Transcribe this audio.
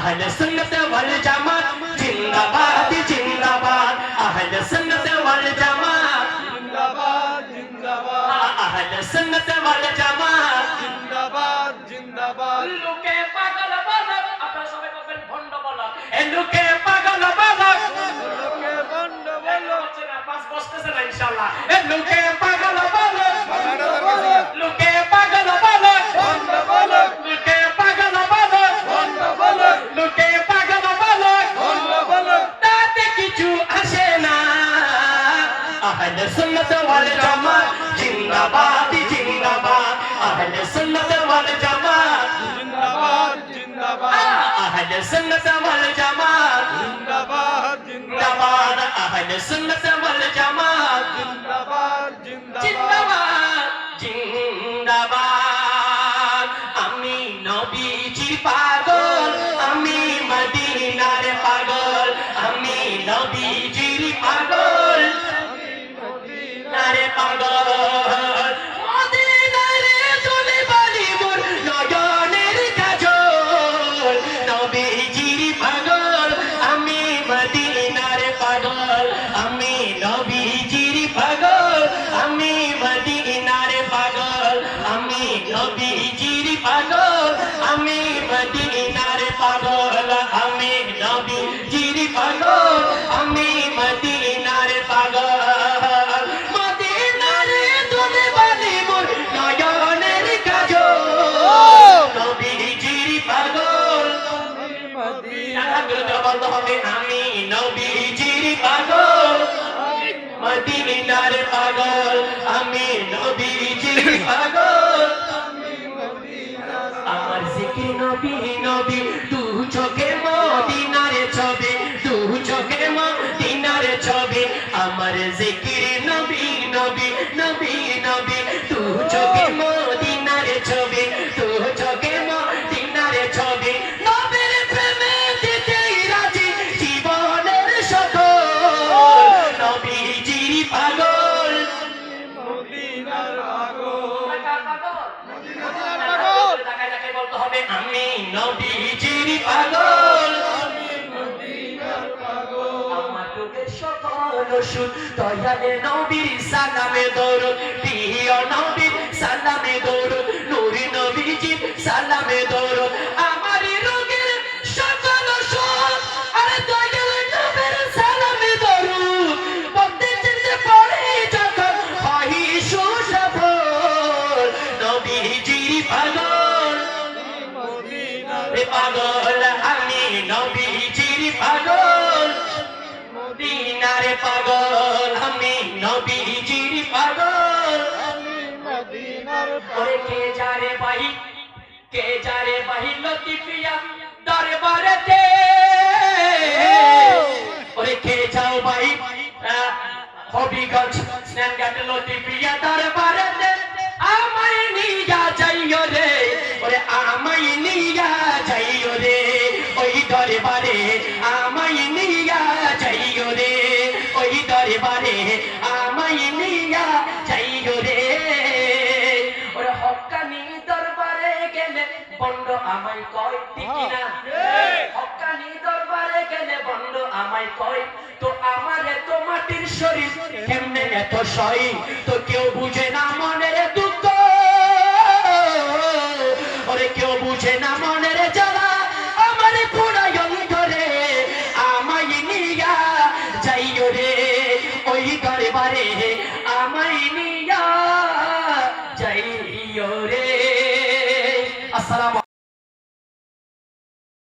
अहल सुन्नत वल जमात जिंदाबाद जिंदाबाद। अहल सुन्नत वल जमात जिंदाबाद जिंदाबाद। हाँ, अहल सुन्नत वल जमात जिंदाबाद जिंदाबाद। लुके पागल बालक আপনারা সবাই फिर भंड বালক ए लुके पागल बालक। लुके भंड বালক পাঁচ বসতেছে না ইনশাআল্লাহ এ লুকে পাগল আহলে সুন্নাত ওয়াল জামাত, জিন্দাবাদ জিন্দাবাদ। আহলে সুন্নাত ওয়াল জামাত, জিন্দাবাদ জিন্দাবাদ। আহলে সুন্নাত ওয়াল জামাত, জিন্দাবাদ জিন্দাবাদ। আহলে সুন্নাত ওয়াল জামাত, জিন্দাবাদ জিন্দাবাদ। জিন্দাবাদ। আমি নবীজির পাগল, আমি মদিনার পাগল, আমি নবীজির পাগল মদিনা বলতে হবে আমি নবীজির পাগল মদিনার পাগল। ওষুধ দয়ালে নবীর সালামে দৌড় প্রিয় নবীর সালামে দৌড় নুরি নবীজির সালামে দৌড় ওরে কে যারে বাহি, কে যারে বাহি লতিফিয়া দরবারেতে ওরে কে যাও ভাই হবিগঞ্জ স্নানঘাট লতিফিয়া দরবারেতে আমায় নিয়া যাইও রে, ওরে আমায় নিয়া বন্ড আমায় কয় ঠিক না হক্কানি দরবারে গেলে বন্ড আমায় কয় তো আমার এত মাটির শরীর কেমনে এত সই? তো কেউ বুঝে না মনের দুঃখ। ওরে কেউ বুঝে না মনের জ্বালা। আমার পুরাই অন্তরে আমায় নিয়া যাইও রে। ওই দরবারে আমায় নিয়া